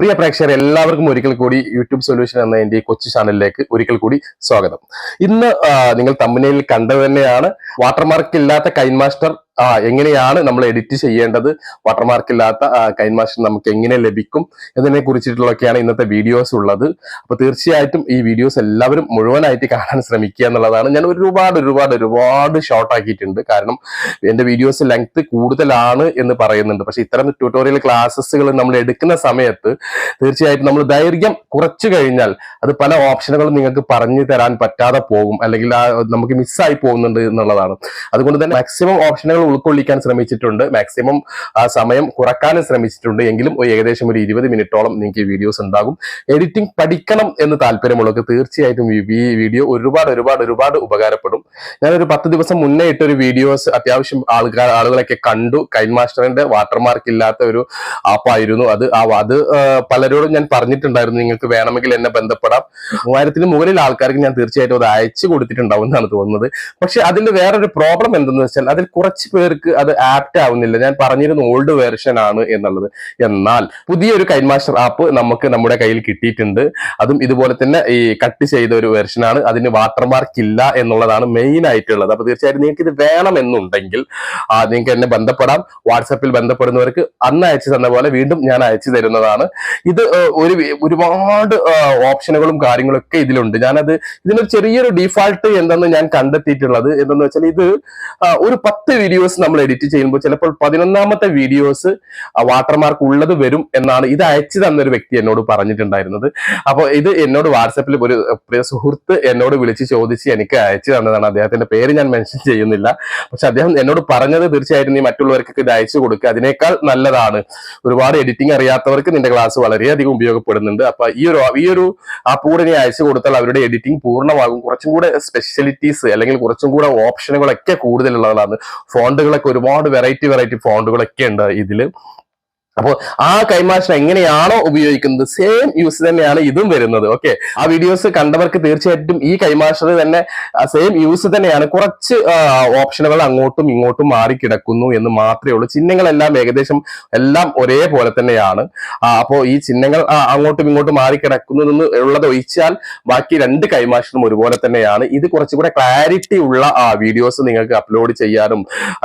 പ്രിയ പ്രേക്ഷകർ എല്ലാവർക്കും ഒരിക്കൽ കൂടി യൂട്യൂബ് സൊല്യൂഷൻ എന്ന എന്റെ ഈ കൊച്ചു ചാനലിലേക്ക് ഒരിക്കൽ കൂടി സ്വാഗതം. ഇന്ന് നിങ്ങൾ തമ്മിനയിൽ കണ്ടത് തന്നെയാണ്. വാട്ടർമാർക്ക് ഇല്ലാത്ത കൈൻ മാസ്റ്റർ ആ എങ്ങനെയാണ് നമ്മൾ എഡിറ്റ് ചെയ്യേണ്ടത്? വാട്ടർമാർക്ക് ഇല്ലാത്ത കൈൻമാഷൻ നമുക്ക് എങ്ങനെ ലഭിക്കും? എന്നതിനെ കുറിച്ചിട്ടുള്ളൊക്കെയാണ് ഇന്നത്തെ വീഡിയോസ് ഉള്ളത്. അപ്പൊ തീർച്ചയായിട്ടും ഈ വീഡിയോസ് എല്ലാവരും മുഴുവനായിട്ട് കാണാൻ ശ്രമിക്കുക എന്നുള്ളതാണ്. ഞാൻ ഒരുപാട് ഒരുപാട് ഒരുപാട് ഷോർട്ട് ആക്കിയിട്ടുണ്ട്. കാരണം എന്റെ വീഡിയോസ് ലെങ്ത് കൂടുതലാണ് എന്ന് പറയുന്നുണ്ട്. പക്ഷെ ഇത്തരം ട്യൂട്ടോറിയൽ ക്ലാസ്സുകൾ നമ്മൾ എടുക്കുന്ന സമയത്ത് തീർച്ചയായിട്ടും നമ്മൾ ദൈർഘ്യം കുറച്ചു കഴിഞ്ഞാൽ അത് പല ഓപ്ഷനുകളും നിങ്ങൾക്ക് പറഞ്ഞു തരാൻ പറ്റാതെ പോകും. അല്ലെങ്കിൽ നമുക്ക് മിസ്സായി പോകുന്നുണ്ട് എന്നുള്ളതാണ്. അതുകൊണ്ട് തന്നെ മാക്സിമം ഓപ്ഷനുകൾ ഉൾക്കൊള്ളിക്കാൻ ശ്രമിച്ചിട്ടുണ്ട്. മാക്സിമം സമയം കുറക്കാനും ശ്രമിച്ചിട്ടുണ്ട്. എങ്കിലും ഒരു ഏകദേശം ഒരു ഇരുപത് മിനിറ്റോളം നിങ്ങൾക്ക് വീഡിയോസ് ഉണ്ടാകും. എഡിറ്റിംഗ് പഠിക്കണം എന്ന് താല്പര്യമുള്ളവർക്ക് തീർച്ചയായിട്ടും ഈ ഈ വീഡിയോ ഒരുപാട് ഒരുപാട് ഒരുപാട് ഉപകാരപ്പെടും. ഞാനൊരു പത്ത് ദിവസം മുന്നേ ഇട്ടൊരു വീഡിയോസ് അത്യാവശ്യം ആൾക്കാർ ആളുകളൊക്കെ കണ്ടു. കൈൻ മാസ്റ്ററിന്റെ വാട്ടർമാർക്ക് ഇല്ലാത്ത ഒരു ആപ്പായിരുന്നു അത്. ആ അത് പലരോടും ഞാൻ പറഞ്ഞിട്ടുണ്ടായിരുന്നു നിങ്ങൾക്ക് വേണമെങ്കിൽ എന്നെ ബന്ധപ്പെടാം. മൂവായിരത്തിന് മുകളിൽ ആൾക്കാർക്ക് ഞാൻ തീർച്ചയായിട്ടും അത് അയച്ചു കൊടുത്തിട്ടുണ്ടാവും എന്നാണ് തോന്നുന്നത്. പക്ഷെ അതിന്റെ വേറൊരു പ്രോബ്ലം എന്തെന്ന് വെച്ചാൽ അതിൽ കുറച്ച് പേർക്ക് അത് ആപ്റ്റ് ആവുന്നില്ല. ഞാൻ പറഞ്ഞിരുന്നു ഓൾഡ് വേർഷൻ ആണ് എന്നുള്ളത്. എന്നാൽ പുതിയൊരു കൈൻമാസ്റ്റർ ആപ്പ് നമുക്ക് നമ്മുടെ കയ്യിൽ കിട്ടിയിട്ടുണ്ട്. അതും ഇതുപോലെ തന്നെ ഈ കട്ട് ചെയ്ത ഒരു വെർഷൻ ആണ്. അതിന് വാട്ടർമാർക്ക് ഇല്ല എന്നുള്ളതാണ് മെയിൻ ആയിട്ടുള്ളത്. അപ്പൊ തീർച്ചയായിട്ടും നിങ്ങൾക്ക് ഇത് വേണമെന്നുണ്ടെങ്കിൽ നിങ്ങൾക്ക് എന്നെ ബന്ധപ്പെടാം. വാട്സപ്പിൽ ബന്ധപ്പെടുന്നവർക്ക് അന്ന് അയച്ചു തന്ന പോലെ വീണ്ടും ഞാൻ അയച്ചു തരുന്നതാണ്. ഇത് ഒരു ഒരുപാട് ഓപ്ഷനുകളും കാര്യങ്ങളൊക്കെ ഇതിലുണ്ട്. ഞാനത് ഇതിനൊരു ചെറിയൊരു ഡിഫാൾട്ട് എന്തെന്ന് ഞാൻ കണ്ടെത്തിയിട്ടുള്ളത് എന്തെന്ന് വെച്ചാൽ ഇത് ഒരു പത്ത് വീഡിയോസ് നമ്മൾ എഡിറ്റ് ചെയ്യുമ്പോൾ ചിലപ്പോൾ പതിനൊന്നാമത്തെ വീഡിയോസ് വാട്ടർമാർക്ക് ഉള്ളത് വരും എന്നാണ് ഇത് അയച്ചു തന്നൊരു വ്യക്തി എന്നോട് പറഞ്ഞിട്ടുണ്ടായിരുന്നത്. അപ്പോൾ ഇത് എന്നോട് വാട്സപ്പിൽ ഒരു പ്രിയ സുഹൃത്ത് എന്നോട് വിളിച്ച് ചോദിച്ച് എനിക്ക് അയച്ചു തന്നതാണ്. അദ്ദേഹത്തിന്റെ പേര് ഞാൻ മെൻഷൻ ചെയ്യുന്നില്ല. പക്ഷെ അദ്ദേഹം എന്നോട് പറഞ്ഞത് തീർച്ചയായിട്ടും നീ മറ്റുള്ളവർക്ക് ഇത് അയച്ചു കൊടുക്കുക അതിനേക്കാൾ നല്ലതാണ്. ഒരുപാട് എഡിറ്റിംഗ് അറിയാത്തവർക്ക് നിന്റെ ക്ലാസ് വളരെയധികം ഉപയോഗപ്പെടുന്നുണ്ട്. അപ്പൊ ഈ ഒരു ഈ ഒരു ആ കൂടെ നീ അയച്ചു കൊടുത്താൽ അവരുടെ എഡിറ്റിംഗ് പൂർണമാകും. കുറച്ചും കൂടെ സ്പെഷ്യലിറ്റീസ് അല്ലെങ്കിൽ കുറച്ചും കൂടെ ഓപ്ഷനുകളൊക്കെ കൂടുതലുള്ളതാണ്. ഫോണ്ടുകളൊക്കെ ഒരുപാട് വെറൈറ്റി വെറൈറ്റി ഫോണ്ടുകളൊക്കെ ഉണ്ട് ഇതിൽ. അപ്പോൾ ആ കൈമാഷൻ എങ്ങനെയാണോ ഉപയോഗിക്കുന്നത് സെയിം യൂസ് തന്നെയാണ് ഇതും വരുന്നത്. ഓക്കെ ആ വീഡിയോസ് കണ്ടവർക്ക് തീർച്ചയായിട്ടും ഈ കൈമാഷർ തന്നെ സെയിം യൂസ് തന്നെയാണ് കുറച്ച് ഓപ്ഷനുകൾ അങ്ങോട്ടും ഇങ്ങോട്ടും മാറി കിടക്കുന്നു എന്ന് മാത്രമേ ഉള്ളൂ. ചിഹ്നങ്ങളെല്ലാം ഏകദേശം എല്ലാം ഒരേപോലെ തന്നെയാണ്. അപ്പോൾ ഈ ചിഹ്നങ്ങൾ അങ്ങോട്ടും ഇങ്ങോട്ടും മാറി കിടക്കുന്നതെന്ന് ഉള്ളത് ഒഴിച്ചാൽ ബാക്കി രണ്ട് കൈമാഷനും ഒരുപോലെ തന്നെയാണ്. ഇത് കുറച്ചുകൂടെ ക്ലാരിറ്റി ഉള്ള ആ വീഡിയോസ് നിങ്ങൾക്ക് അപ്ലോഡ് ചെയ്യാനും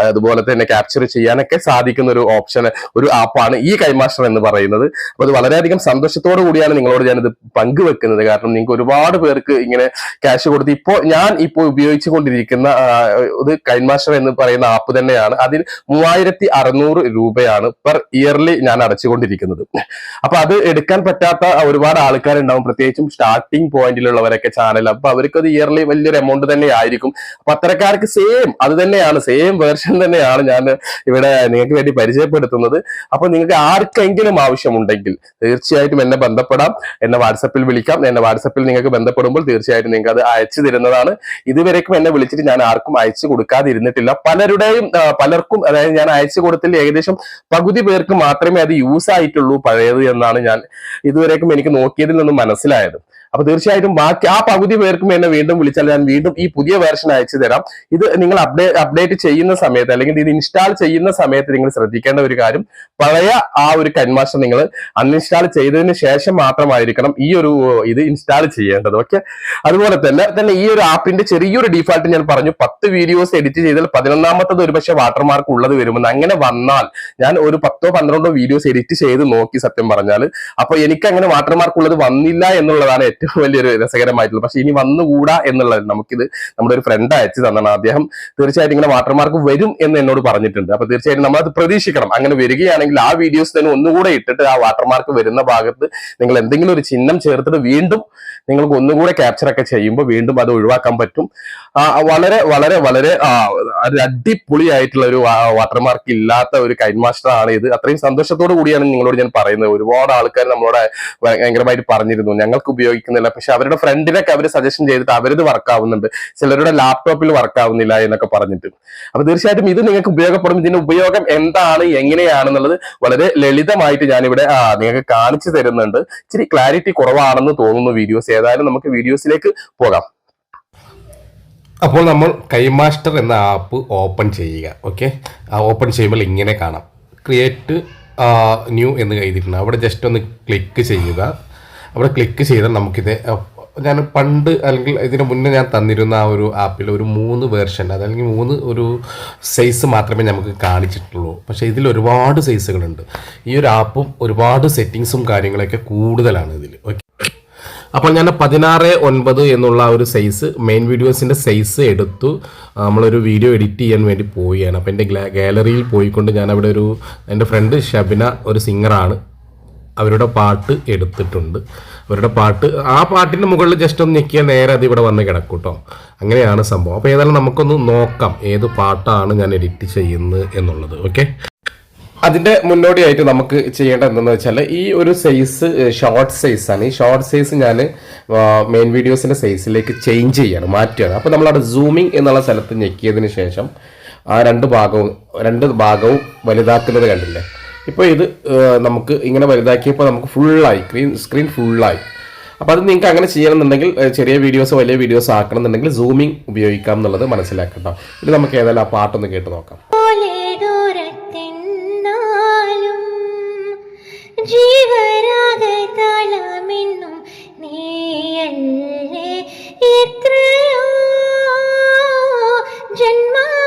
അതുപോലെ തന്നെ ക്യാപ്ചർ ചെയ്യാനൊക്കെ സാധിക്കുന്ന ഒരു ഓപ്ഷൻ ഒരു ആപ്പാണ് ഈ കൈമാസ്റ്റർ എന്ന് പറയുന്നത്. അപ്പൊ അത് വളരെയധികം സന്തോഷത്തോടു കൂടിയാണ് നിങ്ങളോട് ഞാനിത് പങ്കുവെക്കുന്നത്. കാരണം നിങ്ങൾക്ക് ഒരുപാട് പേർക്ക് ഇങ്ങനെ ക്യാഷ് കൊടുത്ത് ഇപ്പോ ഞാൻ ഇപ്പോൾ ഉപയോഗിച്ചു കൊണ്ടിരിക്കുന്ന ഇത് കൈമാസ്റ്റർ എന്ന് പറയുന്ന ആപ്പ് തന്നെയാണ്. അതിൽ മൂവായിരത്തി അറുന്നൂറ് രൂപയാണ് പെർ ഇയർലി ഞാൻ അടച്ചുകൊണ്ടിരിക്കുന്നത്. അപ്പൊ അത് എടുക്കാൻ പറ്റാത്ത ഒരുപാട് ആൾക്കാരുണ്ടാവും. പ്രത്യേകിച്ചും സ്റ്റാർട്ടിംഗ് പോയിന്റിലുള്ളവരൊക്കെ ചാനൽ അപ്പൊ അവർക്ക് അത് ഇയർലി വലിയൊരു എമൗണ്ട് തന്നെ ആയിരിക്കും. അപ്പൊ അത്തരക്കാർക്ക് സെയിം അത് തന്നെയാണ് സെയിം വേർഷൻ തന്നെയാണ് ഞാൻ ഇവിടെ നിങ്ങൾക്ക് വേണ്ടി പരിചയപ്പെടുത്തുന്നത്. അപ്പൊ നിങ്ങൾക്ക് ആർക്കെങ്കിലും ആവശ്യമുണ്ടെങ്കിൽ തീർച്ചയായിട്ടും എന്നെ ബന്ധപ്പെടാം. എന്നെ വാട്സപ്പിൽ വിളിക്കാം. എന്നെ വാട്സപ്പിൽ നിങ്ങൾക്ക് ബന്ധപ്പെടുമ്പോൾ തീർച്ചയായിട്ടും നിങ്ങൾക്ക് അത് അയച്ചു തരുന്നതാണ്. ഇതുവരേക്കും എന്നെ വിളിച്ചിട്ട് ഞാൻ ആർക്കും അയച്ചു കൊടുക്കാതിരുന്നിട്ടില്ല. പലരുടെയും പലർക്കും അതായത് ഞാൻ അയച്ചു കൊടുത്തിൽ ഏകദേശം പകുതി പേർക്ക് മാത്രമേ അത് യൂസ് ആയിട്ടുള്ളൂ പഴയത് എന്നാണ് ഞാൻ ഇതുവരേക്കും എനിക്ക് നോക്കിയതിൽ നിന്ന് മനസ്സിലായത്. അപ്പൊ തീർച്ചയായിട്ടും ബാക്കി ആ പകുതി പേർക്കും എന്നെ വീണ്ടും വിളിച്ചാൽ ഞാൻ വീണ്ടും ഈ പുതിയ വേർഷൻ അയച്ചു തരാം. ഇത് നിങ്ങൾ അപ്ഡേറ്റ് അപ്ഡേറ്റ് ചെയ്യുന്ന സമയത്ത് അല്ലെങ്കിൽ ഇത് ഇൻസ്റ്റാൾ ചെയ്യുന്ന സമയത്ത് നിങ്ങൾ ശ്രദ്ധിക്കേണ്ട ഒരു കാര്യം പഴയ ആ ഒരു കൺമാസ്റ്റർ നിങ്ങൾ അൺഇൻസ്റ്റാൾ ചെയ്തതിന് ശേഷം മാത്രമായിരിക്കണം ഈ ഒരു ഇത് ഇൻസ്റ്റാൾ ചെയ്യേണ്ടത് ഓക്കെ അതുപോലെ തന്നെ തന്നെ ഈ ഒരു ആപ്പിന്റെ ചെറിയൊരു ഡിഫാൾട്ട് ഞാൻ പറഞ്ഞു പത്ത് വീഡിയോസ് എഡിറ്റ് ചെയ്താൽ പതിനൊന്നാമത്തത് ഒരു പക്ഷേ വാട്ടർമാർക്ക് ഉള്ളത് വരുമെന്ന്. അങ്ങനെ വന്നാൽ ഞാൻ ഒരു പത്തോ പന്ത്രണ്ടോ വീഡിയോസ് എഡിറ്റ് ചെയ്ത് നോക്കി സത്യം പറഞ്ഞാൽ അപ്പൊ എനിക്ക് അങ്ങനെ വാട്ടർമാർക്ക് ഉള്ളത് വന്നില്ല എന്നുള്ളതാണ് ഏറ്റവും വലിയൊരു രസകരമായിട്ടുള്ളത്. പക്ഷെ ഇനി വന്നുകൂടാ എന്നുള്ളത് നമുക്കിത് നമ്മുടെ ഒരു ഫ്രണ്ട് അയച്ചു തന്നാണ് അദ്ദേഹം. തീർച്ചയായിട്ടും ഇങ്ങനെ വാട്ടർമാർക്ക് വരും എന്ന് എന്നോട് പറഞ്ഞിട്ടുണ്ട്. അപ്പൊ തീർച്ചയായിട്ടും നമ്മൾ അത് പ്രതീക്ഷിക്കണം. അങ്ങനെ വരികയാണെങ്കിൽ ആ വീഡിയോസ് തന്നെ ഒന്നുകൂടെ ഇട്ടിട്ട് ആ വാട്ടർമാർക്ക് വരുന്ന ഭാഗത്ത് നിങ്ങൾ എന്തെങ്കിലും ഒരു ചിഹ്നം ചേർത്തിട്ട് വീണ്ടും നിങ്ങൾക്ക് ഒന്നുകൂടെ ക്യാപ്ചർ ഒക്കെ ചെയ്യുമ്പോൾ വീണ്ടും അത് ഒഴിവാക്കാൻ പറ്റും. വളരെ വളരെ വളരെ അടിപൊളിയായിട്ടുള്ള ഒരു വാട്ടർമാർക്ക് ഇല്ലാത്ത ഒരു കൈൻമാസ്റ്റർ ആണ് ഇത്. അത്രയും സന്തോഷത്തോടു കൂടിയാണ് നിങ്ങളോട് ഞാൻ പറയുന്നത്. ഒരുപാട് ആൾക്കാർ നമ്മളോട് ഭയങ്കരമായിട്ട് പറഞ്ഞിരുന്നു. ഞങ്ങൾക്ക് ഉപയോഗിക്കുന്നില്ല പക്ഷെ അവരുടെ ഫ്രണ്ടിനൊക്കെ അവർ സജഷൻ ചെയ്തിട്ട് അവരത് വർക്ക് ആവുന്നുണ്ട്. ചിലരുടെ ലാപ്ടോപ്പിൽ വർക്ക് ആവുന്നില്ല എന്നൊക്കെ പറഞ്ഞിട്ട്. അപ്പൊ തീർച്ചയായിട്ടും ഇത് നിങ്ങൾക്ക് ഉപയോഗപ്പെടും. ഇതിന്റെ ഉപയോഗം എന്താണ് എങ്ങനെയാണെന്നുള്ളത് വളരെ ലളിതമായിട്ട് ഞാനിവിടെ ആ, നിങ്ങൾക്ക് കാണിച്ചു തരുന്നുണ്ട്. ഇച്ചിരി ക്ലാരിറ്റി കുറവാണെന്ന് തോന്നുന്നു വീഡിയോസ് ഏതായാലും നമുക്ക് വീഡിയോസിലേക്ക് പോകാം. അപ്പോൾ നമ്മൾ കൈമാസ്റ്റർ എന്ന ആപ്പ് ഓപ്പൺ ചെയ്യുക. ഓക്കെ ഓപ്പൺ ചെയ്യുമ്പോൾ ഇങ്ങനെ കാണാം. ക്രിയേറ്റ് ന്യൂ എന്ന് എഴുതിയിട്ടുണ്ട്. അവിടെ ജസ്റ്റ് ഒന്ന് ക്ലിക്ക് ചെയ്യുക. അവിടെ ക്ലിക്ക് ചെയ്താൽ നമുക്കിത് ഞാൻ പണ്ട് അല്ലെങ്കിൽ ഇതിന് മുന്നേ ഞാൻ തന്നിരുന്ന ആ ഒരു ആപ്പിൽ ഒരു മൂന്ന് വേർഷൻ അതല്ലെങ്കിൽ മൂന്ന് ഒരു സൈസ് മാത്രമേ നമുക്ക് കാണിച്ചിട്ടുള്ളൂ. പക്ഷേ ഇതിൽ ഒരുപാട് സൈസുകളുണ്ട് ഈ ഒരു ആപ്പും ഒരുപാട് സെറ്റിങ്സും കാര്യങ്ങളൊക്കെ കൂടുതലാണ് ഇതിൽ. ഓക്കെ അപ്പോൾ ഞാൻ പതിനാറ് ഒൻപത് എന്നുള്ള ഒരു സൈസ് മെയിൻ വീഡിയോസിന്റെ സൈസ് എടുത്തു. നമ്മളൊരു വീഡിയോ എഡിറ്റ് ചെയ്യാൻ വേണ്ടി പോവുകയാണ്. അപ്പോൾ എന്റെ ഗാലറിയിൽ പോയിക്കൊണ്ട് ഞാൻ അവിടെ ഒരു എന്റെ ഫ്രണ്ട് ഷബിന ഒരു സിംഗറാണ് അവരുടെ പാട്ട് എടുത്തിട്ടുണ്ട്. അവരുടെ പാട്ട് ആ പാട്ടിന്റെ മുകളിൽ ജസ്റ്റ് ഒന്ന് ഞെക്കിയാൽ നേരെ അത് ഇവിടെ വന്ന് കിടക്കും കേട്ടോ അങ്ങനെയാണ് സംഭവം. അപ്പോൾ ഏതായാലും നമുക്കൊന്ന് നോക്കാം ഏത് പാട്ടാണ് ഞാൻ എഡിറ്റ് ചെയ്യുന്നത് എന്നുള്ളത്. ഓക്കെ അതിന്റെ മുന്നോടിയായിട്ട് നമുക്ക് ചെയ്യേണ്ടത് എന്തെന്ന് വെച്ചാൽ ഈ ഒരു സൈസ് ഷോർട്ട് സൈസാണ് ഈ ഷോർട്ട് സൈസ് ഞാൻ മെയിൻ വീഡിയോസിന്റെ സൈസിലേക്ക് ചേഞ്ച് ചെയ്യാണ് മാറ്റുകയാണ്. അപ്പോൾ നമ്മളവിടെ സൂമിങ് എന്നുള്ള സ്ഥലത്ത് ഞെക്കിയതിന് ശേഷം ആ രണ്ട് ഭാഗവും രണ്ട് ഭാഗവും വലുതാക്കുന്നത് കണ്ടില്ലേ? ഇപ്പോൾ ഇത് നമുക്ക് ഇങ്ങനെ വലുതാക്കിയപ്പോൾ നമുക്ക് ഫുള്ളായി സ്ക്രീൻ സ്ക്രീൻ ഫുള്ളായി അപ്പോൾ അത് നിങ്ങൾക്ക് അങ്ങനെ ചെയ്യണമെന്നുണ്ടെങ്കിൽ ചെറിയ വീഡിയോസ് വലിയ വീഡിയോസ് ആക്കണം എന്നുണ്ടെങ്കിൽ സൂമിങ് ഉപയോഗിക്കാം എന്നുള്ളത് മനസ്സിലാക്കട്ടോ. ഇത് നമുക്ക് ഏതായാലും ആ പാട്ടൊന്ന് കേട്ട് നോക്കാം. ജീവരാഗതളമെന്നും നീയല്ലേ എത്രയോ ജന്മമായി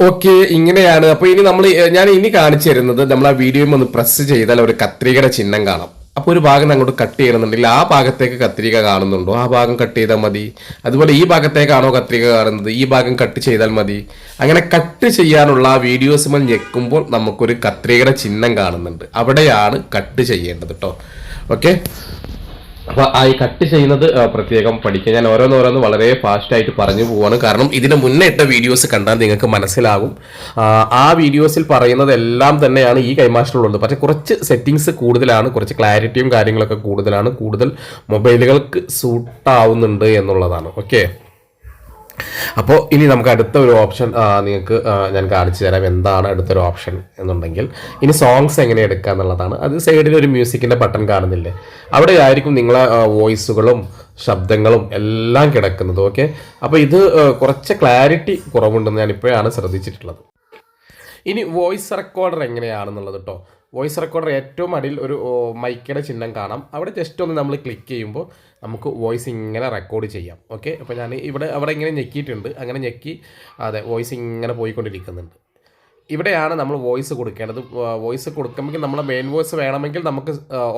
ഓക്കെ ഇങ്ങനെയാണ്. അപ്പൊ ഇനി നമ്മൾ ഞാൻ ഇനി കാണിച്ചു തരുന്നത് നമ്മൾ ആ വീഡിയോയും ഒന്ന് പ്രസ് ചെയ്താൽ ഒരു കത്രികയുടെ ചിഹ്നം കാണാം. അപ്പോൾ ഒരു ഭാഗം അങ്ങോട്ട് കട്ട് ചെയ്യണമെന്നുണ്ടെങ്കിൽ ആ ഭാഗത്തേക്ക് കത്രിക കാണുന്നുണ്ടോ? ആ ഭാഗം കട്ട് ചെയ്താൽ മതി. അതുപോലെ ഈ ഭാഗത്തേക്കാണോ കത്രിക കാണുന്നത്? ഈ ഭാഗം കട്ട് ചെയ്താൽ മതി. അങ്ങനെ കട്ട് ചെയ്യാനുള്ള ആ വീഡിയോസ് ഞെക്കുമ്പോൾ നമുക്കൊരു കത്രികയുടെ ചിഹ്നം കാണുന്നുണ്ട്. അവിടെയാണ് കട്ട് ചെയ്യേണ്ടത് കേട്ടോ ഓക്കെ? അപ്പൊ ഈ കട്ട് ചെയ്യുന്നത് പ്രത്യേകം പഠിക്കുക. ഞാൻ ഓരോന്നോരോന്ന് വളരെ ഫാസ്റ്റ് ആയിട്ട് പറഞ്ഞു പോവാണ്. കാരണം ഇതിന് മുന്നേ ഇട്ട വീഡിയോസ് കണ്ടാൽ നിങ്ങൾക്ക് മനസ്സിലാകും. ആ, വീഡിയോസിൽ പറയുന്നതെല്ലാം തന്നെയാണ് ഈ കൈമാസ്റ്ററിലുള്ളത് പക്ഷെ കുറച്ച് സെറ്റിങ്സ് കൂടുതലാണ് കുറച്ച് ക്ലാരിറ്റിയും കാര്യങ്ങളൊക്കെ കൂടുതലാണ് കൂടുതൽ മൊബൈലുകൾക്ക് സൂട്ടാവുന്നുണ്ട് എന്നുള്ളതാണ്. ഓക്കെ അപ്പോൾ ഇനി നമുക്ക് അടുത്ത ഒരു ഓപ്ഷൻ നിങ്ങൾക്ക് ഞാൻ കാണിച്ചു തരാം എന്താണ് അടുത്തൊരു ഓപ്ഷൻ എന്നുണ്ടെങ്കിൽ. ഇനി സോങ്സ് എങ്ങനെ എടുക്കുക എന്നുള്ളതാണ്. അത് സൈഡിൽ ഒരു മ്യൂസിക്കിന്റെ ബട്ടൺ കാണുന്നില്ലേ? അവിടെ ആയിരിക്കും നിങ്ങളെ വോയിസുകളും ശബ്ദങ്ങളും എല്ലാം കിടക്കുന്നത്. ഓക്കെ അപ്പോൾ ഇത് കുറച്ച് ക്ലാരിറ്റി കുറവുണ്ടെന്ന് ഞാൻ ഇപ്പോഴാണ് ശ്രദ്ധിച്ചിട്ടുള്ളത്. ഇനി വോയിസ് റെക്കോർഡർ എങ്ങനെയാണെന്നുള്ളത് കേട്ടോ വോയിസ് റെക്കോർഡർ ഏറ്റവും അടിയിൽ ഒരു മൈക്കയുടെ ചിഹ്നം കാണാം. അവിടെ ജസ്റ്റ് ഒന്ന് നമ്മൾ ക്ലിക്ക് ചെയ്യുമ്പോൾ നമുക്ക് വോയിസ് ഇങ്ങനെ റെക്കോർഡ് ചെയ്യാം. ഓക്കെ അപ്പോൾ ഞാൻ ഇവിടെ അവിടെ ഇങ്ങനെ ഞെക്കിയിട്ടുണ്ട്. അങ്ങനെ ഞെക്കി അതെ വോയിസ് ഇങ്ങനെ പോയിക്കൊണ്ടിരിക്കുന്നുണ്ട്. ഇവിടെയാണ് നമ്മൾ വോയിസ് കൊടുക്കേണ്ടത്. വോയിസ് കൊടുക്കുമ്പോൾ നമ്മളെ മെയിൻ വോയിസ് വേണമെങ്കിൽ നമുക്ക്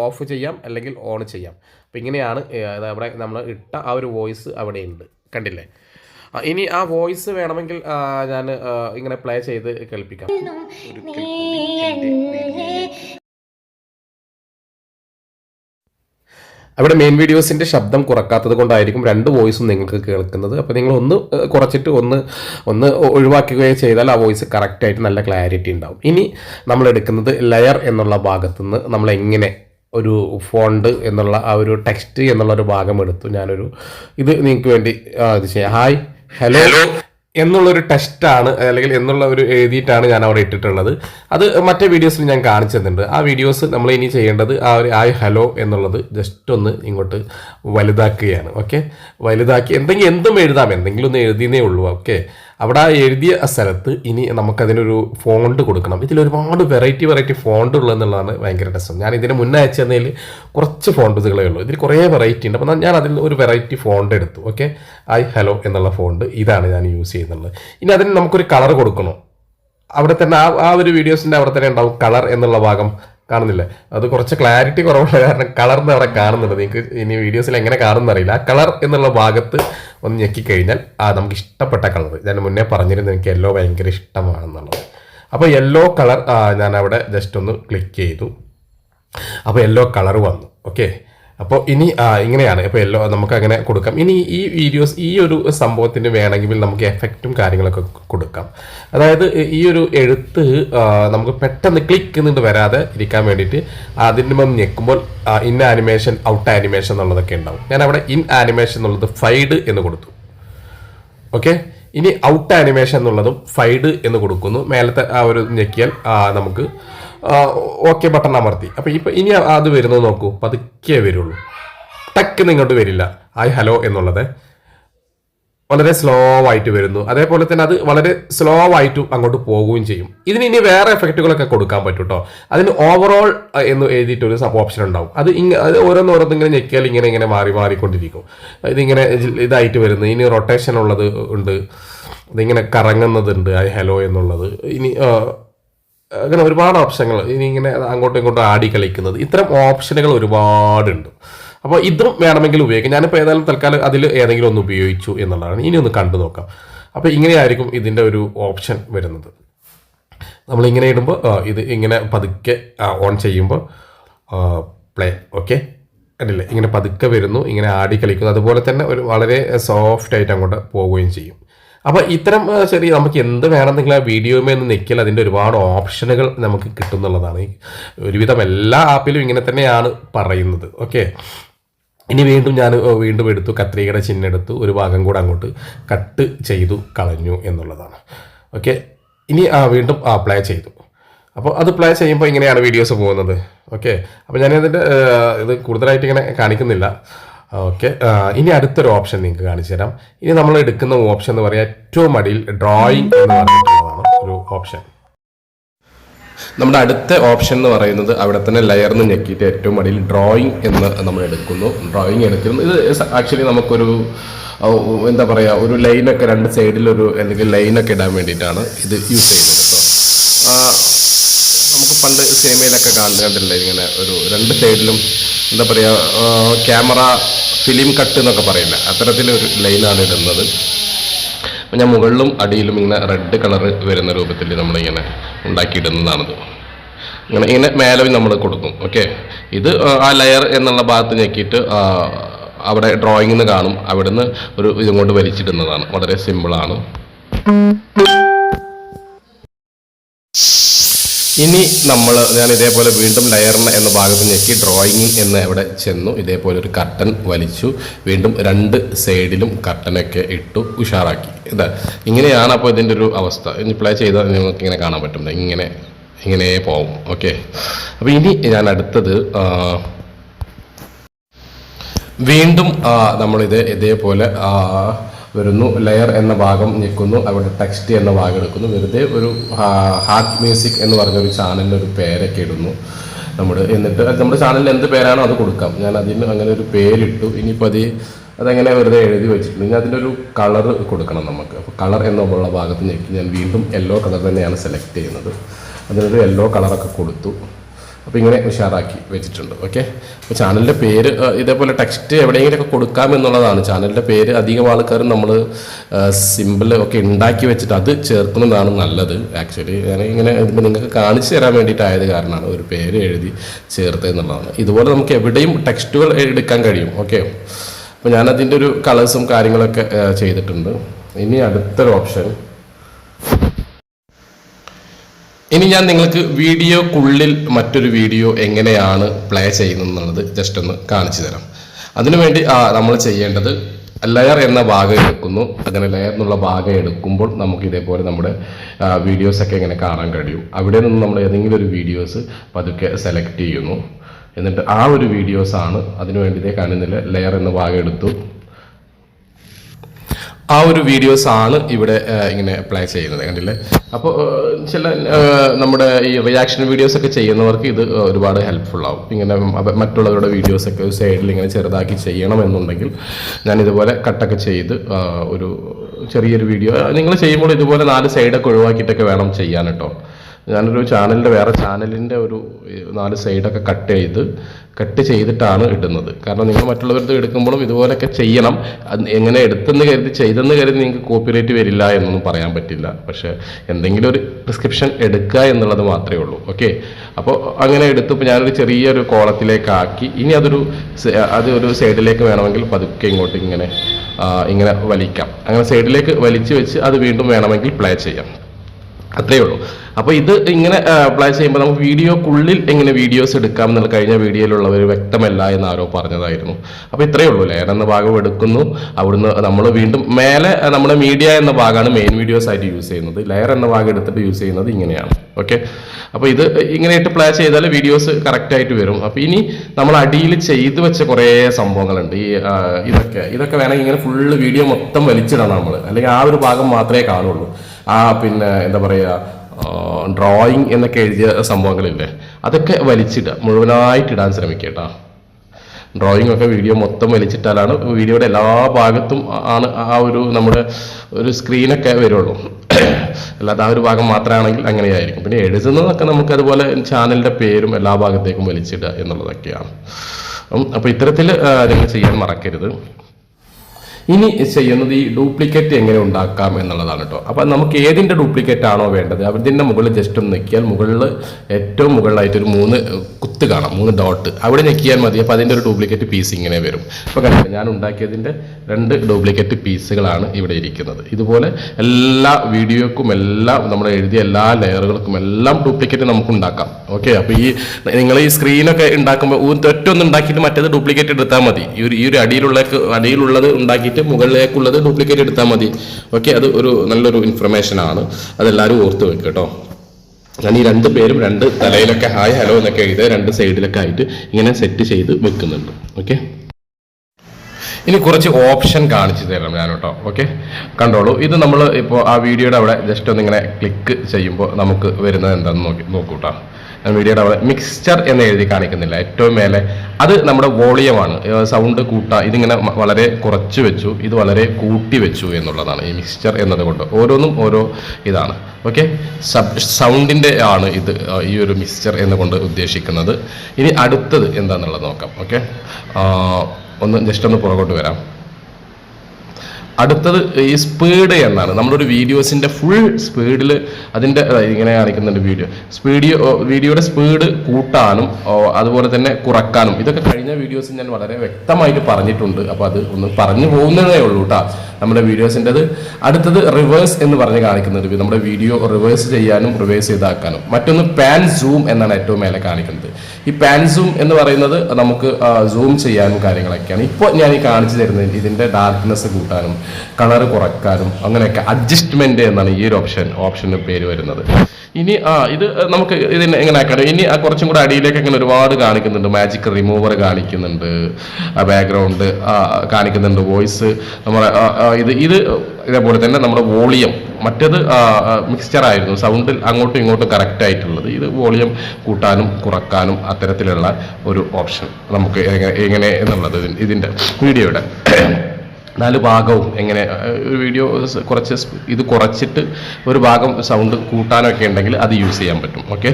ഓഫ് ചെയ്യാം അല്ലെങ്കിൽ ഓൺ ചെയ്യാം. അപ്പോൾ ഇങ്ങനെയാണ് അവിടെ നമ്മൾ ഇട്ട ആ ഒരു വോയിസ് അവിടെയുണ്ട്. കണ്ടില്ലേ? ഇനി ആ വോയിസ് വേണമെങ്കിൽ ഞാൻ ഇങ്ങനെ പ്ലേ ചെയ്ത് കേൾപ്പിക്കാം. അവിടെ മെയിൻ വീഡിയോസിന്റെ ശബ്ദം കുറക്കാത്തത് കൊണ്ടായിരിക്കും രണ്ട് വോയിസും നിങ്ങൾക്ക് കേൾക്കുന്നത്. അപ്പോൾ നിങ്ങൾ ഒന്ന് കുറച്ചിട്ട് ഒന്ന് ഒന്ന് ഒഴിവാക്കുകയോ ചെയ്താൽ ആ വോയിസ് കറക്റ്റായിട്ട് നല്ല ക്ലാരിറ്റി ഉണ്ടാവും. ഇനി നമ്മൾ എടുക്കുന്നത് ലെയർ എന്നുള്ള ഭാഗത്തുനിന്ന് നമ്മൾ എങ്ങനെ ഒരു ഫോണ്ട് എന്നുള്ള ആ ഒരു ടെക്സ്റ്റ് എന്നുള്ള ഒരു ഭാഗം എടുത്തു. ഞാനൊരു ഇത് നിങ്ങൾക്ക് വേണ്ടി ഇത് ചെയ്യാം. ഹായ് ഹലോ എന്നുള്ളൊരു ടെസ്റ്റാണ് അല്ലെങ്കിൽ എന്നുള്ള ഒരു എഴുതിയിട്ടാണ് ഞാൻ അവിടെ ഇട്ടിട്ടുള്ളത്. അത് മറ്റേ വീഡിയോസിൽ ഞാൻ കാണിച്ചു തന്നിട്ടുണ്ട്. ആ വീഡിയോസ് നമ്മൾ ഇനി ചെയ്യേണ്ടത് ആ ഒരു ആയ് ഹലോ എന്നുള്ളത് ജസ്റ്റ് ഒന്ന് ഇങ്ങോട്ട് വലുതാക്കുകയാണ്. ഓക്കെ വലുതാക്കി എന്തെങ്കിലും എന്തും എഴുതാം. എന്തെങ്കിലും ഒന്ന് എഴുതിയേ ഉള്ളൂ. ഓക്കെ അവിടെ എഴുതിയ സ്ഥലത്ത് ഇനി നമുക്കതിനൊരു ഫോണ്ട് കൊടുക്കണം. ഇതിൽ ഒരുപാട് വെറൈറ്റി വെറൈറ്റി ഫോണ്ട് ഉള്ളതെന്നുള്ളതാണ് ഭയങ്കര രസം. ഞാൻ ഇതിന് മുന്നേ അയച്ചു തന്നതിൽ കുറച്ച് ഫോണ്ടുകളേ ഉള്ളൂ. ഇതിൽ കുറേ വെറൈറ്റി ഉണ്ട്. അപ്പോൾ ഞാൻ അതിൽ ഒരു വെറൈറ്റി ഫോണ്ട് എടുത്തു. ഓക്കെ ഐ ഹലോ എന്നുള്ള ഫോണ്ട് ഇതാണ് ഞാൻ യൂസ് ചെയ്യുന്നുള്ളത് ഇനി അതിന് നമുക്കൊരു കളർ കൊടുക്കണോ. അവിടെ തന്നെ ആ ആ ഒരു വീഡിയോസിന്റെ അവിടെ തന്നെ ഉണ്ടാവും കളർ എന്നുള്ള ഭാഗം കാണുന്നില്ലേ. അത് കുറച്ച് ക്ലാരിറ്റി കുറവുള്ള കാരണം കളർന്ന് അവിടെ കാണുന്നുണ്ട്. നിങ്ങൾക്ക് ഇനി വീഡിയോസിൽ എങ്ങനെ കാണുന്ന അറിയില്ല. ആ കളർ എന്നുള്ള ഭാഗത്ത് ഒന്ന് ഞെക്കിക്കഴിഞ്ഞാൽ ആ നമുക്ക് ഇഷ്ടപ്പെട്ട കളർ ഞാൻ മുന്നേ പറഞ്ഞിരുന്നു എനിക്ക് യെല്ലോ ഭയങ്കര ഇഷ്ടമാണെന്നുള്ളത്. അപ്പോൾ യെല്ലോ കളർ ഞാൻ അവിടെ ജസ്റ്റ് ഒന്ന് ക്ലിക്ക് ചെയ്തു. അപ്പോൾ യെല്ലോ കളർ വന്നു. ഓക്കെ അപ്പോൾ ഇനി ഇങ്ങനെയാണ്. ഇപ്പോൾ എല്ലോ നമുക്ക് അങ്ങനെ കൊടുക്കാം. ഇനി ഈ വീഡിയോസ് ഈ ഒരു സംഭവത്തിന് വേണമെങ്കിൽ നമുക്ക് എഫക്റ്റും കാര്യങ്ങളൊക്കെ കൊടുക്കാം. അതായത് ഈ ഒരു എഴുത്ത് നമുക്ക് പെട്ടെന്ന് ക്ലിക്ക് എന്നിട്ട് വരാതെ ഇരിക്കാൻ വേണ്ടിയിട്ട് അതിന് മുമ്പ് ഞെക്കുമ്പോൾ ഇൻ ആനിമേഷൻ ഔട്ട് ആനിമേഷൻ എന്നുള്ളതൊക്കെ ഉണ്ടാവും. ഞാൻ അവിടെ ഇൻ ആനിമേഷൻ എന്നുള്ളത് ഫൈഡ് എന്ന് കൊടുത്തു. ഓക്കെ ഇനി ഔട്ട് ആനിമേഷൻ എന്നുള്ളതും ഫൈഡ് എന്ന് കൊടുക്കുന്നു. മേലത്തെ ആ ഒരു ഞെക്കിയാൽ നമുക്ക് ഓക്കെ ബട്ടൺ അമർത്തി. അപ്പോൾ ഇപ്പൊ ഇനി അത് വരുന്നത് നോക്കൂ. പതുക്കെ വരുള്ളൂ. ടക്ക് നിങ്ങോട്ട് വരില്ല. ഐ ഹലോ എന്നുള്ളത് വളരെ സ്ലോ ആയിട്ട് വരുന്നു. അതേപോലെ തന്നെ അത് വളരെ സ്ലോ ആയിട്ട് അങ്ങോട്ട് പോവുകയും ചെയ്യും. ഇതിന് ഇനി വേറെ എഫക്റ്റുകളൊക്കെ കൊടുക്കാൻ പറ്റും കേട്ടോ അതിന് ഓവറോൾ എന്ന് എഴുതിയിട്ട് ഒരു ഓപ്ഷൻ ഉണ്ടാവും. അത് ഇങ്ങനെ അത് ഓരോന്ന് ഓരോന്ന് ഇങ്ങനെ ഞെക്കിയാൽ ഇങ്ങനെ ഇങ്ങനെ മാറി മാറിക്കൊണ്ടിരിക്കും. ഇതിങ്ങനെ ഇതായിട്ട് വരുന്നു. ഇനി റൊട്ടേഷൻ ഉള്ളത് ഉണ്ട്. ഇതിങ്ങനെ കറങ്ങുന്നതുണ്ട്. ഹലോ എന്നുള്ളത്. ഇനി അങ്ങനെ ഒരുപാട് ഓപ്ഷനുകൾ. ഇനി ഇങ്ങനെ അങ്ങോട്ടും ഇങ്ങോട്ടും ആടി കളിക്കുന്നത്. ഇത്തരം ഓപ്ഷനുകൾ ഒരുപാടുണ്ട്. അപ്പോൾ ഇതും വേണമെങ്കിൽ ഉപയോഗിക്കാം. ഞാനിപ്പോൾ ഏതായാലും തൽക്കാലം അതിൽ ഏതെങ്കിലും ഒന്ന് ഉപയോഗിച്ചു എന്നുള്ളതാണ്. ഇനി ഒന്ന് കണ്ടു നോക്കാം. അപ്പോൾ ഇങ്ങനെയായിരിക്കും ഇതിന്റെ ഒരു ഓപ്ഷൻ വരുന്നത്. നമ്മൾ ഇങ്ങനെ ഇടുമ്പോൾ ഇത് ഇങ്ങനെ പതുക്കെ ഓൺ ചെയ്യുമ്പോൾ പ്ലേ ഓക്കെ? കണ്ടില്ലേ? ഇങ്ങനെ പതുക്കെ വരുന്നു ഇങ്ങനെ ആടി കളിക്കുന്നു. അതുപോലെ തന്നെ ഒരു വളരെ സോഫ്റ്റ് ആയിട്ട് അങ്ങോട്ട് പോവുകയും ചെയ്യും. അപ്പോൾ ഇത്തരം ചെറിയ നമുക്ക് എന്ത് വേണമെന്നെങ്കിലും ആ വീഡിയോമേ ഒന്ന് നിൽക്കില്ല അതിന്റെ ഒരുപാട് ഓപ്ഷനുകൾ നമുക്ക് കിട്ടുന്നുള്ളതാണ് ഒരുവിധം എല്ലാ ആപ്പിലും ഇങ്ങനെ തന്നെയാണ് പറയുന്നത്. ഓക്കെ ഇനി വീണ്ടും ഞാൻ വീണ്ടും എടുത്തു കത്രികയുടെ ചിഹ്നം എടുത്തു ഒരു ഭാഗം കൂടെ അങ്ങോട്ട് കട്ട് ചെയ്തു കളഞ്ഞു എന്നുള്ളതാണ്. ഓക്കെ ഇനി ആ, വീണ്ടും അപ്ലൈ ചെയ്തു. അപ്പോൾ അത് പ്ലേ ചെയ്യുമ്പോൾ ഇങ്ങനെയാണ് വീഡിയോസ് പോകുന്നത്. ഓക്കെ അപ്പോൾ ഞാനതിന്റെ ഇത് കൂടുതലായിട്ട് ഇങ്ങനെ കാണിക്കുന്നില്ല. ഓക്കെ ഇനി അടുത്തൊരു ഓപ്ഷൻ നിങ്ങൾക്ക് കാണിച്ചു തരാം. ഇനി നമ്മൾ എടുക്കുന്ന ഓപ്ഷൻ എന്ന് പറയാം ഏറ്റവും അടിയിൽ ഡ്രോയിങ് എന്ന് പറഞ്ഞിട്ടുള്ളതാണ് ഒരു ഓപ്ഷൻ നമ്മുടെ അടുത്ത ഓപ്ഷൻ എന്ന് പറയുന്നത് അവിടെ തന്നെ ലെയർന്ന് ഞെക്കിയിട്ട് ഏറ്റവും അടിയിൽ ഡ്രോയിങ് എന്ന് നമ്മൾ എടുക്കുന്നു. ഡ്രോയിങ് എടുക്കുന്നു. ഇത് ആക്ച്വലി നമുക്കൊരു എന്താ പറയുക ഒരു ലൈനൊക്കെ രണ്ട് സൈഡിലൊരു അല്ലെങ്കിൽ ലൈനൊക്കെ ഇടാൻ വേണ്ടിയിട്ടാണ് ഇത് യൂസ് ചെയ്യുന്നത്. പണ്ട് സിനിമയിലൊക്കെ കണ്ടിട്ടുണ്ടായിരുന്നു ഇങ്ങനെ ഒരു രണ്ട് സൈഡിലും എന്താ പറയുക ക്യാമറ ഫിലിം കട്ട് എന്നൊക്കെ പറയില്ല? അത്തരത്തിലൊരു ലൈനാണ് ഇടുന്നത്. ഞാൻ മുകളിലും അടിയിലും ഇങ്ങനെ റെഡ് കളർ വരുന്ന രൂപത്തിൽ നമ്മളിങ്ങനെ ഉണ്ടാക്കിയിടുന്നതാണത്. ഇങ്ങനെ ഇങ്ങനെ മേലെ നമ്മൾ കൊടുക്കും ഓക്കെ? ഇത് ആ ലെയർ എന്നുള്ള ഭാഗത്ത് ഞെക്കിയിട്ട് അവിടെ ഡ്രോയിങ്ങിൽ നിന്ന് കാണും. അവിടുന്ന് ഒരു ഇതുകൊണ്ട് വലിച്ചിടുന്നതാണ്. വളരെ സിമ്പിളാണ് ഇനി നമ്മൾ ഞാൻ ഇതേപോലെ വീണ്ടും ലയറിന് എന്ന ഭാഗത്ത് ഞെക്കി ഡ്രോയിങ് എന്ന് അവിടെ ചെന്നു. ഇതേപോലെ ഒരു കർട്ടൻ വലിച്ചു. വീണ്ടും രണ്ട് സൈഡിലും കർട്ടനൊക്കെ ഇട്ടു ഉഷാറാക്കി. ഇതാ ഇങ്ങനെയാണ് അപ്പോൾ ഇതിന്റെ ഒരു അവസ്ഥ. ഇനി പ്ലേ ചെയ്താൽ നിങ്ങൾക്ക് ഇങ്ങനെ കാണാൻ പറ്റും. ഇങ്ങനെ ഇങ്ങനെ പോകും ഓക്കെ അപ്പോൾ ഇനി ഞാൻ അടുത്തത് വീണ്ടും നമ്മളിത് ഇതേപോലെ വരുന്നു. ലെയർ എന്ന ഭാഗം നിൽക്കുന്നു അവിടെ ടെക്സ്റ്റ് എന്ന ഭാഗം എടുക്കുന്നു. വെറുതെ ഒരു ഹാർട്ട് മ്യൂസിക് എന്ന് പറഞ്ഞൊരു ചാനലിന് ഒരു പേരൊക്കെ ഇടുന്നു നമ്മൾ എന്നിട്ട് നമ്മുടെ ചാനലിന് എന്ത് പേരാണോ അത് കൊടുക്കാം. ഞാൻ അതിന് അങ്ങനെ ഒരു പേരിട്ടു. ഇനിയിപ്പോൾ അത് അതങ്ങനെ വെറുതെ എഴുതി വെച്ചിട്ടുണ്ട്. ഇനി അതിന്റെ ഒരു കളർ കൊടുക്കണം നമുക്ക്. അപ്പോൾ കളർ എന്നുള്ള ഭാഗത്ത് ഞാൻ വീണ്ടും യെല്ലോ കളർ തന്നെയാണ് സെലക്ട് ചെയ്യുന്നത്. അതിനൊരു യെല്ലോ കളറൊക്കെ കൊടുത്തു. അപ്പോൾ ഇങ്ങനെ ഉഷാറാക്കി വെച്ചിട്ടുണ്ട് ഓക്കെ അപ്പോൾ ചാനലിന്റെ പേര് ഇതേപോലെ ടെക്സ്റ്റ് എവിടെയെങ്കിലുമൊക്കെ കൊടുക്കാം എന്നുള്ളതാണ്. ചാനലിന്റെ പേര് അധികം ആൾക്കാരും നമ്മൾ സിമ്പിൾ ഒക്കെ ഉണ്ടാക്കി വെച്ചിട്ട് അത് ചേർക്കുന്നതാണ് നല്ലത്. ആക്ച്വലി ഞാൻ ഇങ്ങനെ ഇപ്പോൾ നിങ്ങൾക്ക് കാണിച്ചു തരാൻ വേണ്ടിയിട്ടായത് കാരണമാണ് ഒരു പേര് എഴുതി ചേർത്തത് എന്നുള്ളതാണ്. ഇതുപോലെ നമുക്ക് എവിടെയും ടെക്സ്റ്റുകൾ എടുക്കാൻ കഴിയും ഓക്കെ അപ്പോൾ ഞാനതിന്റെ ഒരു കളേഴ്സും കാര്യങ്ങളൊക്കെ ചെയ്തിട്ടുണ്ട്. ഇനി അടുത്തൊരു ഓപ്ഷൻ ഇനി ഞാൻ നിങ്ങൾക്ക് വീഡിയോക്കുള്ളിൽ മറ്റൊരു വീഡിയോ എങ്ങനെയാണ് പ്ലേ ചെയ്യുന്നത് എന്നുള്ളത് ജസ്റ്റ് ഒന്ന് കാണിച്ചു തരാം. അതിനുവേണ്ടി നമ്മൾ ചെയ്യേണ്ടത് ലെയർ എന്ന ഭാഗം എടുക്കുന്നു. അങ്ങനെ ലെയർ എന്നുള്ള ഭാഗം എടുക്കുമ്പോൾ നമുക്ക് ഇതേപോലെ നമ്മുടെ വീഡിയോസൊക്കെ എങ്ങനെ കാണാൻ കഴിയും. അവിടെ നിന്ന് നമ്മൾ ഏതെങ്കിലും ഒരു വീഡിയോസ് പതുക്കെ സെലക്ട് ചെയ്യുന്നു. എന്നിട്ട് ആ ഒരു വീഡിയോസാണ് അതിനുവേണ്ടി ഇതേ കാണുന്നില്ല. ലെയർ എന്ന ഭാഗം എടുത്തു. ആ ഒരു വീഡിയോസ് ആണ് ഇവിടെ ഇങ്ങനെ അപ്ലൈ ചെയ്യുന്നത് കണ്ടില്ലേ? അപ്പോൾ ചില നമ്മുടെ ഈ റിയാക്ഷൻ വീഡിയോസ് ഒക്കെ ചെയ്യുന്നവർക്ക് ഇത് ഒരുപാട് ഹെൽപ്ഫുൾ ആവും. ഇങ്ങനെ മറ്റുള്ളവരുടെ വീഡിയോസ് ഒക്കെ സൈഡിൽ ഇങ്ങനെ ചെറുതാക്കി ചെയ്യണം എന്നുണ്ടെങ്കിൽ ഞാൻ ഇതുപോലെ കട്ടൊക്കെ ചെയ്ത് ഒരു ചെറിയൊരു വീഡിയോ നിങ്ങൾ ചെയ്യുമ്പോൾ ഇതുപോലെ നാല് സൈഡൊക്കെ ഒഴിവാക്കിയിട്ടൊക്കെ വേണം ചെയ്യാൻ കേട്ടോ. ഞാനൊരു ചാനലിന്റെ വേറെ ചാനലിന്റെ ഒരു നാല് സൈഡൊക്കെ കട്ട് ചെയ്ത് കട്ട് ചെയ്തിട്ടാണ് ഇടുന്നത്. കാരണം നിങ്ങൾ മറ്റുള്ളവരുടെ എടുക്കുമ്പോഴും ഇതുപോലെയൊക്കെ ചെയ്യണം. എങ്ങനെ എടുത്തെന്ന് കരുതി ചെയ്തെന്ന് കരുതി നിങ്ങൾക്ക് കോപ്പിറൈറ്റ് വരില്ല എന്നൊന്നും പറയാൻ പറ്റില്ല. പക്ഷേ എന്തെങ്കിലും ഒരു പ്രിസ്ക്രിപ്ഷൻ എടുക്കുക എന്നുള്ളത് മാത്രമേ ഉള്ളൂ. ഓക്കെ അപ്പോൾ അങ്ങനെ എടുത്തപ്പോൾ ഞാനൊരു ചെറിയൊരു കോളത്തിലേക്ക് ആക്കി ഇനി അതൊരു അത് ഒരു സൈഡിലേക്ക് വേണമെങ്കിൽ പതുക്കെ ഇങ്ങോട്ട് ഇങ്ങനെ ഇങ്ങനെ വലിക്കാം. അങ്ങനെ സൈഡിലേക്ക് വലിച്ചു വെച്ച് അത് വീണ്ടും വേണമെങ്കിൽ പ്ലേ ചെയ്യാം. അത്രയേ ഉള്ളൂ. അപ്പോൾ ഇത് ഇങ്ങനെ അപ്ലൈ ചെയ്യുമ്പോൾ നമുക്ക് വീഡിയോക്കുള്ളിൽ എങ്ങനെ വീഡിയോസ് എടുക്കാം എന്നുള്ള കഴിഞ്ഞ വീഡിയോയിലുള്ളവർ വ്യക്തമല്ല എന്ന് ആരോ പറഞ്ഞതായിരുന്നു. അപ്പോൾ ഇത്രയേ ഉള്ളൂ. ലെയർ എന്ന ഭാഗം എടുക്കുന്നു. അവിടുന്ന് നമ്മൾ വീണ്ടും മേലെ നമ്മുടെ മീഡിയ എന്ന ഭാഗമാണ് മെയിൻ വീഡിയോസ് ആയിട്ട് യൂസ് ചെയ്യുന്നത്. ലെയർ എന്ന ഭാഗം എടുത്തിട്ട് യൂസ് ചെയ്യുന്നത് ഇങ്ങനെയാണ്. ഓക്കെ അപ്പോൾ ഇത് ഇങ്ങനെയായിട്ട് പ്ലേ ചെയ്താൽ വീഡിയോസ് കറക്റ്റ് ആയിട്ട് വരും. അപ്പോൾ ഇനി നമ്മൾ അടിയിൽ ചെയ്തു വെച്ച കുറേ സംഭവങ്ങളുണ്ട്. ഈ ഇതൊക്കെ. ഇതൊക്കെ വേണമെങ്കിൽ ഇങ്ങനെ ഫുള്ള് വീഡിയോ മൊത്തം വലിച്ചിടണം നമ്മൾ അല്ലെങ്കിൽ ആ ഒരു ഭാഗം മാത്രമേ കാണുള്ളൂ. ആ പിന്നെ എന്താ പറയുക ഡ്രോയിങ് എന്നൊക്കെ എഴുതിയ സംഭവങ്ങളില്ലേ അതൊക്കെ വലിച്ചിടുക മുഴുവനായിട്ട് ഇടാൻ ശ്രമിക്കുക കേട്ടോ ഡ്രോയിങ് ഒക്കെ വീഡിയോ മൊത്തം വലിച്ചിട്ടാലാണ് വീഡിയോയുടെ എല്ലാ ഭാഗത്തും ആണ് ആ ഒരു നമ്മുടെ ഒരു സ്ക്രീനൊക്കെ വരുള്ളൂ. അല്ലാതെ ആ ഒരു ഭാഗം മാത്രമാണെങ്കിൽ അങ്ങനെയായിരിക്കും. പിന്നെ എഴുതുന്നതൊക്കെ നമുക്ക് അതുപോലെ ചാനലിന്റെ പേരും എല്ലാ ഭാഗത്തേക്കും വലിച്ചിടുക എന്നുള്ളതൊക്കെയാണ്. അപ്പോൾ ഇത്തരത്തിൽ നിങ്ങൾ ചെയ്യാൻ മറക്കരുത്. ഇനി ചെയ്യുന്നത് ഈ ഡ്യൂപ്ലിക്കേറ്റ് എങ്ങനെ ഉണ്ടാക്കാം എന്നുള്ളതാണ് കേട്ടോ. അപ്പം നമുക്ക് ഏതിന്റെ ഡ്യൂപ്ലിക്കേറ്റ് ആണോ വേണ്ടത്? അതിന്റെ മുകളിൽ ജസ്റ്റ് ഒന്ന് ഞെക്കിയാൽ മുകളിൽ ഏറ്റവും മുകളിലായിട്ട് ഒരു മൂന്ന് കുത്ത് കാണാം മൂന്ന് ഡോട്ട് അവിടെ ഞെക്കിയാൽ മതി അപ്പോൾ അതിന്റെ ഒരു ഡ്യൂപ്ലിക്കേറ്റ് പീസ് ഇങ്ങനെ വരും. അപ്പോൾ കണ്ടില്ലേ ഞാൻ ഉണ്ടാക്കിയതിന്റെ രണ്ട് ഡ്യൂപ്ലിക്കേറ്റ് പീസുകളാണ് ഇവിടെ ഇരിക്കുന്നത്. ഇതുപോലെ എല്ലാ വീഡിയോക്കും എല്ലാം നമ്മൾ എഴുതിയ എല്ലാ ലെയറുകൾക്കും എല്ലാം ഡ്യൂപ്ലിക്കേറ്റ് നമുക്ക് ഉണ്ടാക്കാം. ഓക്കെ അപ്പോൾ ഈ നിങ്ങൾ ഈ സ്ക്രീനൊക്കെ ഉണ്ടാക്കുമ്പോൾ ഒറ്റൊന്ന് ഉണ്ടാക്കിയിട്ട് മറ്റേത് ഡ്യൂപ്ലിക്കേറ്റ് എടുത്താൽ മതി. ഈ ഒരു അടിയിലുള്ള അടിയിലുള്ളത് ഉണ്ടാക്കിയിട്ട് മുകളിലേക്കുള്ളത് ഡ്യൂപ്ലിക്കേറ്റ് എടുത്താൽ മതി. ഓക്കെ അത് ഒരു നല്ലൊരു ഇൻഫർമേഷൻ ആണ്. അതെല്ലാവരും ഓർത്ത് വെക്കുക കേട്ടോ. ഞാൻ ഈ രണ്ട് പേരും രണ്ട് തലയിലൊക്കെ ഹായ് ഹലോ എന്നൊക്കെ എഴുതി രണ്ട് സൈഡിലൊക്കെ ആയിട്ട് ഇങ്ങനെ സെറ്റ് ചെയ്ത് വെക്കുന്നുണ്ട്. ഓക്കെ ഇനി കുറച്ച് ഓപ്ഷൻ കാണിച്ചു തരാം ഞാൻ കേട്ടോ. ഓക്കെ കണ്ടോളൂ. ഇത് നമ്മൾ ഇപ്പോൾ ആ വീഡിയോയുടെ അവിടെ ജസ്റ്റ് ഒന്ന് ഇങ്ങനെ ക്ലിക്ക് ചെയ്യുമ്പോൾ നമുക്ക് വരുന്നത് എന്താണെന്ന് നോക്കി നോക്കൂ കേട്ടോ ഞാൻ വീഡിയോയുടെ അവിടെ മിക്സ്ചർ എന്ന് എഴുതി കാണിക്കുന്നില്ല. ഏറ്റവും മേലെ അത് നമ്മുടെ വോളിയമാണ് സൗണ്ട് കൂട്ടാ ഇതിങ്ങനെ വളരെ കുറച്ച് വെച്ചു. ഇത് വളരെ കൂട്ടി വെച്ചു എന്നുള്ളതാണ് ഈ മിക്സ്ചർ എന്നതുകൊണ്ട് ഓരോന്നും ഓരോ ഇതാണ്. ഓക്കെ സബ് സൗണ്ടിന്റെ ആണ് ഇത് ഈ ഒരു മിക്സ്ചർ എന്നുകൊണ്ട് ഉദ്ദേശിക്കുന്നത്. ഇനി അടുത്തത് എന്താണെന്നുള്ളത് നോക്കാം. ഓക്കെ ഒന്ന് ജസ്റ്റ് ഒന്ന് പുറകോട്ട് വരാം. അടുത്തത് ഈ സ്പീഡ് എന്നാണ്. നമ്മളൊരു വീഡിയോസിന്റെ ഫുൾ സ്പീഡിൽ അതിന്റെ അഹ് ഇങ്ങനെ കാണിക്കുന്നുണ്ട് വീഡിയോ സ്പീഡിയോ വീഡിയോയുടെ സ്പീഡ് കൂട്ടാനും അതുപോലെ തന്നെ കുറക്കാനും. ഇതൊക്കെ കഴിഞ്ഞ വീഡിയോസിൽ ഞാൻ വളരെ വ്യക്തമായിട്ട് പറഞ്ഞിട്ടുണ്ട്. അപ്പോൾ അത് ഒന്ന് പറഞ്ഞു പോകുന്നതേ ഉള്ളൂ കേട്ടോ നമ്മുടെ വീഡിയോസിന്റെത് അടുത്തത് റിവേഴ്സ് എന്ന് പറഞ്ഞ് കാണിക്കുന്നുണ്ട് നമ്മുടെ വീഡിയോ റിവേഴ്സ് ചെയ്യാനും റിവേഴ്സ് ചെയ്താക്കാനും മറ്റൊന്ന് പാൻ സൂം എന്നാണ് ഏറ്റവും മേലെ കാണിക്കുന്നത്. ഈ പാൻ സൂം എന്ന് പറയുന്നത് നമുക്ക് സൂം ചെയ്യാനും കാര്യങ്ങളൊക്കെയാണ്. ഇപ്പോൾ ഞാൻ ഈ കാണിച്ചു തരുന്നത് ഇതിന്റെ ഡാർക്ക്നെസ് കൂട്ടാനും. കളർ കുറക്കാനും അങ്ങനെയൊക്കെ അഡ്ജസ്റ്റ്മെന്റ് എന്നാണ് ഈ ഒരു ഓപ്ഷൻ ഓപ്ഷന് പേര് വരുന്നത്. ഇനി ആ ഇത് നമുക്ക് ഇതിന് എങ്ങനെ ആക്കാം ഇനി കുറച്ചും കൂടെ അടിയിലേക്ക് ഇങ്ങനെ ഒരുപാട് കാണിക്കുന്നുണ്ട്. മാജിക് റിമൂവർ കാണിക്കുന്നുണ്ട്. ബാക്ക്ഗ്രൗണ്ട് കാണിക്കുന്നുണ്ട് വോയിസ് നമ്മുടെ ഇത് ഇത് ഇതേപോലെ തന്നെ നമ്മുടെ വോളിയം. മറ്റേത് മിക്സ്ചർ ആയിരുന്നു. സൗണ്ടിൽ അങ്ങോട്ടും ഇങ്ങോട്ടും കറക്റ്റ് ആയിട്ടുള്ളത്. ഇത് വോളിയം കൂട്ടാനും കുറക്കാനും അത്തരത്തിലുള്ള ഒരു ഓപ്ഷൻ നമുക്ക് എങ്ങനെ എന്നുള്ളത് ഇതിന്റെ വീഡിയോയുടെ നാല് ഭാഗവും എങ്ങനെ ഒരു വീഡിയോ കുറച്ച് ഇത് കുറച്ചിട്ട് ഒരു ഭാഗം സൗണ്ട് കൂട്ടാനൊക്കെ ഉണ്ടെങ്കിൽ അത് യൂസ് ചെയ്യാൻ പറ്റും ഓക്കെ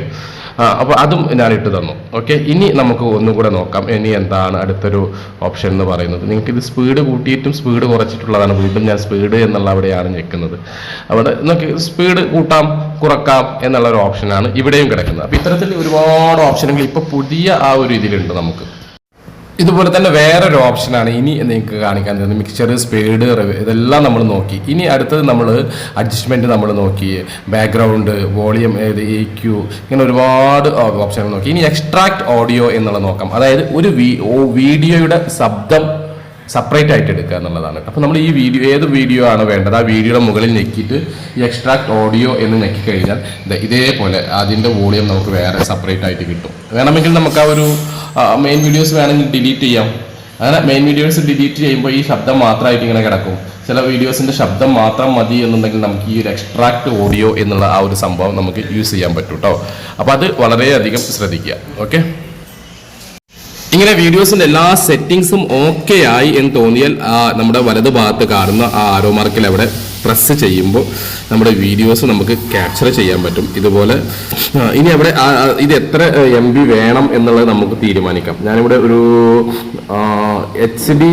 അപ്പോൾ അതും ഞാൻ ഇട്ട് തന്നു ഓക്കെ ഇനി നമുക്ക് ഒന്നും കൂടെ നോക്കാം ഇനി എന്താണ് അടുത്തൊരു ഓപ്ഷൻ എന്ന് പറയുന്നത്. നിങ്ങൾക്ക് ഇത് സ്പീഡ് കൂട്ടിയിട്ടും സ്പീഡ് കുറച്ചിട്ടുള്ളതാണ് വീണ്ടും ഞാൻ സ്പീഡ് എന്നുള്ള അവിടെയാണ് ഞെക്കുന്നത്. അവിടെ നോക്കി സ്പീഡ് കൂട്ടാം കുറക്കാം എന്നുള്ള ഒരു ഓപ്ഷനാണ് ഇവിടെയും കിടക്കുന്നത്. അപ്പോൾ ഇത്തരത്തിൽ ഒരുപാട് ഓപ്ഷനുകൾ ഇപ്പോൾ പുതിയ ആ ഒരു ഇതിലുണ്ട് നമുക്ക്. ഇതുപോലെ തന്നെ വേറൊരു ഓപ്ഷനാണ് ഇനി നിങ്ങൾക്ക് കാണിക്കാൻ തരുന്നത്. മിക്സ്ചർ സ്പീഡ് ഇതെല്ലാം നമ്മൾ നോക്കി. ഇനി അടുത്തത് നമ്മൾ അഡ്ജസ്റ്റ്മെന്റ് നമ്മൾ നോക്കി. ബാക്ക്ഗ്രൗണ്ട് വോളിയം ഏത് എ ക്യൂ ഇങ്ങനെ ഒരുപാട് ഓപ്ഷനുകൾ നോക്കി. ഇനി എക്സ്ട്രാക്ട് ഓഡിയോ എന്നുള്ള നോക്കാം. അതായത് ഒരു വീഡിയോയുടെ ശബ്ദം സെപ്പറേറ്റ് ആയിട്ട് എടുക്കുക എന്നുള്ളതാണ്. അപ്പോൾ നമ്മൾ ഈ വീഡിയോ ഏത് വീഡിയോ ആണ് വേണ്ടത്? ആ വീഡിയോയുടെ മുകളിൽ ഞെക്കിയിട്ട് ഈ എക്സ്ട്രാക്ട് ഓഡിയോ എന്ന് ഞെക്കി കഴിഞ്ഞാൽ ഇതേപോലെ അതിന്റെ വോളിയം നമുക്ക് വേറെ സെപ്പറേറ്റ് ആയിട്ട് കിട്ടും. വേണമെങ്കിൽ നമുക്ക് ആ ഒരു മെയിൻ വീഡിയോസ് വേണമെങ്കിൽ ഡിലീറ്റ് ചെയ്യാം. അങ്ങനെ മെയിൻ വീഡിയോസ് ഡിലീറ്റ് ചെയ്യുമ്പോൾ ഈ ശബ്ദം മാത്രമായിട്ട് ഇങ്ങനെ കിടക്കും. ചില വീഡിയോസിന്റെ ശബ്ദം മാത്രം മതി എന്നുണ്ടെങ്കിൽ നമുക്ക് ഈ ഒരു എക്സ്ട്രാക്ട് ഓഡിയോ എന്നുള്ള ആ ഒരു സംഭവം നമുക്ക് യൂസ് ചെയ്യാൻ പറ്റും കേട്ടോ അപ്പോൾ അത് വളരെയധികം ശ്രദ്ധിക്കുക. ഓക്കെ ഇങ്ങനെ വീഡിയോസിന്റെ എല്ലാ സെറ്റിങ്സും ഓക്കെ ആയി എന്ന് തോന്നിയാൽ നമ്മുടെ വലതു ഭാഗത്ത് കാണുന്ന ആ ആരോ മാർക്കിൽ അവിടെ പ്രസ് ചെയ്യുമ്പോൾ നമ്മുടെ വീഡിയോസ് നമുക്ക് ക്യാപ്ചർ ചെയ്യാൻ പറ്റും. ഇതുപോലെ ഇനി അവിടെ ഇത് എത്ര എം ബി വേണം എന്നുള്ളത് നമുക്ക് തീരുമാനിക്കാം. ഞാനിവിടെ ഒരു എച്ച് ഡി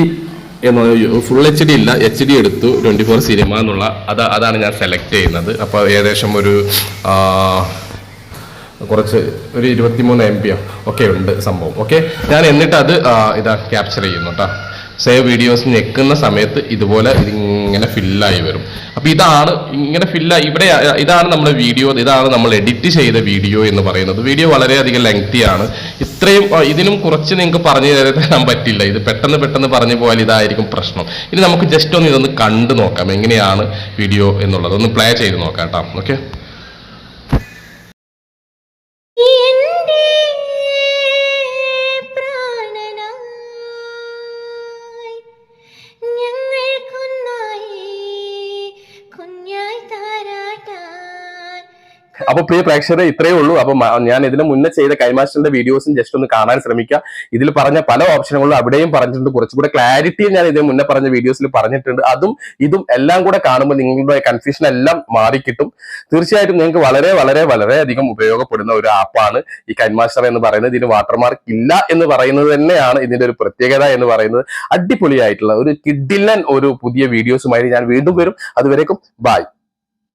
എന്ന് ഫുൾ എച്ച് ഡി ഇല്ല എച്ച് ഡി എടുത്തു ട്വന്റി ഫോർ സിനിമ എന്നുള്ള അത് അതാണ് ഞാൻ സെലക്ട് ചെയ്യുന്നത്. അപ്പോൾ ഏകദേശം ഒരു കുറച്ച് ഒരു ഇരുപത്തിമൂന്ന് എം പിയോ ഒക്കെ ഉണ്ട് സംഭവം. ഓക്കെ ഞാൻ എന്നിട്ട് അത് ഇതാ ക്യാപ്ചർ ചെയ്യുന്നു കേട്ടോ സേവ് വീഡിയോസ് ഞെക്കുന്ന സമയത്ത് ഇതുപോലെ ഇതിങ്ങനെ ഫില്ലായി വരും. അപ്പൊ ഇതാണ് ഇങ്ങനെ ഫില്ലായി ഇവിടെ ഇതാണ് നമ്മുടെ വീഡിയോ ഇതാണ് നമ്മൾ എഡിറ്റ് ചെയ്ത വീഡിയോ എന്ന് പറയുന്നത്. വീഡിയോ വളരെയധികം ലെങ്തി ആണ്. ഇത്രയും ഇതിനും കുറച്ച് നിങ്ങൾക്ക് പറഞ്ഞു തരാൻ പറ്റില്ല. ഇത് പെട്ടെന്ന് പെട്ടെന്ന് പറഞ്ഞു പോയാൽ ഇതായിരിക്കും പ്രശ്നം. ഇനി നമുക്ക് ജസ്റ്റ് ഒന്ന് ഇതൊന്ന് കണ്ടു നോക്കാം. എങ്ങനെയാണ് വീഡിയോ എന്നുള്ളത്. ഒന്ന് പ്ലേ ചെയ്ത് നോക്കാം കേട്ടോ ഓക്കെ അപ്പൊ പ്രിയ പ്രേക്ഷകരെ ഇത്രയേ ഉള്ളൂ. അപ്പൊ ഞാൻ ഇതിന് മുന്നേ ചെയ്ത കൈമാസ്റ്ററിന്റെ വീഡിയോസും ജസ്റ്റ് ഒന്ന് കാണാൻ ശ്രമിക്കുക. ഇതിൽ പറഞ്ഞ പല ഓപ്ഷനുകളും അവിടെയും പറഞ്ഞിട്ടുണ്ട്. കുറച്ചുകൂടെ ക്ലാരിറ്റി ഞാൻ ഇതിന് മുന്നേ പറഞ്ഞ വീഡിയോസിൽ പറഞ്ഞിട്ടുണ്ട്. അതും ഇതും എല്ലാം കൂടെ കാണുമ്പോൾ നിങ്ങളുടെ കൺഫ്യൂഷൻ എല്ലാം മാറിക്കിട്ടും. തീർച്ചയായിട്ടും നിങ്ങൾക്ക് വളരെ വളരെ വളരെ അധികം ഉപയോഗപ്പെടുന്ന ഒരു ആപ്പാണ് ഈ കൈമാസ്റ്റർ എന്ന് പറയുന്നത്. ഇതിന് വാട്ടർമാർക്ക് ഇല്ല എന്ന് പറയുന്നത് തന്നെയാണ് ഇതിന്റെ ഒരു പ്രത്യേകത എന്ന് പറയുന്നത്. അടിപൊളിയായിട്ടുള്ള ഒരു കിഡിലൻ ഒരു പുതിയ വീഡിയോസുമായി ഞാൻ വീണ്ടും വരും. അതുവരേക്കും ബൈ